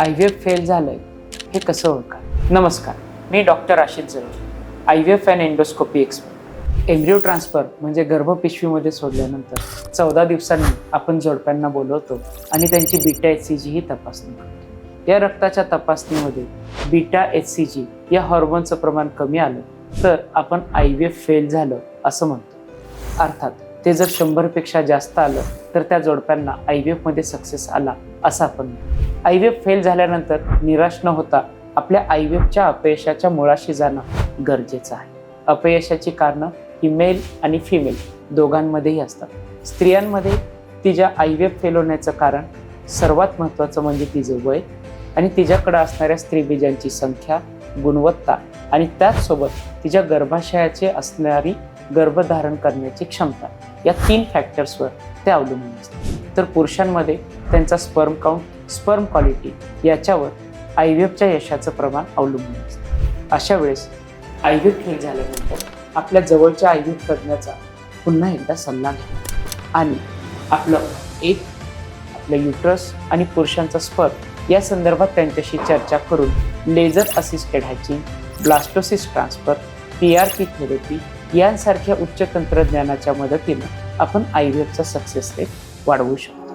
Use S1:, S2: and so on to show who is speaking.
S1: I V F fail झालंय हे कसं ओळखा नमस्कार मी डॉक्टर आशिष जरूर I V F and endoscopy expert. Embryo transfer म्हणजे गर्भपिशवीमध्ये सोडल्यानंतर चौदा दिवसांनी आपण जोडप्यांना बोलवतो आणि त्यांची बीटा एच सी जी ही तपासणी करतो. या रक्ताच्या तपासणीमध्ये बीटा एच सी जी या हॉर्मोनचं प्रमाण कमी आलं तर आपण आय व्ही एफ फेल झालं असं म्हणतो. अर्थात ते जर शंभरपेक्षा जास्त आलं तर त्या जोडप्यांना आय व्ही एफमध्ये सक्सेस आला असं आपण आय व्ही एफ फेल झाल्यानंतर निराश न होता आपल्या आय व्ही एफच्या अपयशाच्या मुळाशी जाणं गरजेचं आहे. अपयशाची कारणं ही मेल आणि फिमेल दोघांमध्येही असतात. स्त्रियांमध्ये तिच्या आय व्ही एफ फेल होण्याचं कारण सर्वात महत्त्वाचं म्हणजे तिचं वय आणि तिच्याकडं असणाऱ्या स्त्रीबीजांची संख्या गुणवत्ता आणि त्याचसोबत तिच्या गर्भाशयाचे असणारी गर्भधारण करण्याची क्षमता या तीन फॅक्टर्सवर ते अवलंबून असतात तर पुरुषांमध्ये त्यांचा स्पर्म काउंट स्पर्म क्वालिटी याच्यावर आय व्ही एफच्या यशाचं प्रमाण अवलंबून असतं. अशा वेळेस आय व्ही एफ फेल झाल्यानंतर आपल्या जवळच्या आय व्ही एफ तज्ज्ञाचा पुन्हा एकदा सल्ला घ्या. आणि आपलं एक आपलं युट्रस आणि पुरुषांचा स्पर्म या संदर्भात त्यांच्याशी चर्चा करून laser assisted hatching blastocyst transfer P R P therapy यांसारख्या उच्च तंत्रज्ञानाच्या मदतीनं आपण आय व्ही एफचा सक्सेस रेट वाढवू शकतो.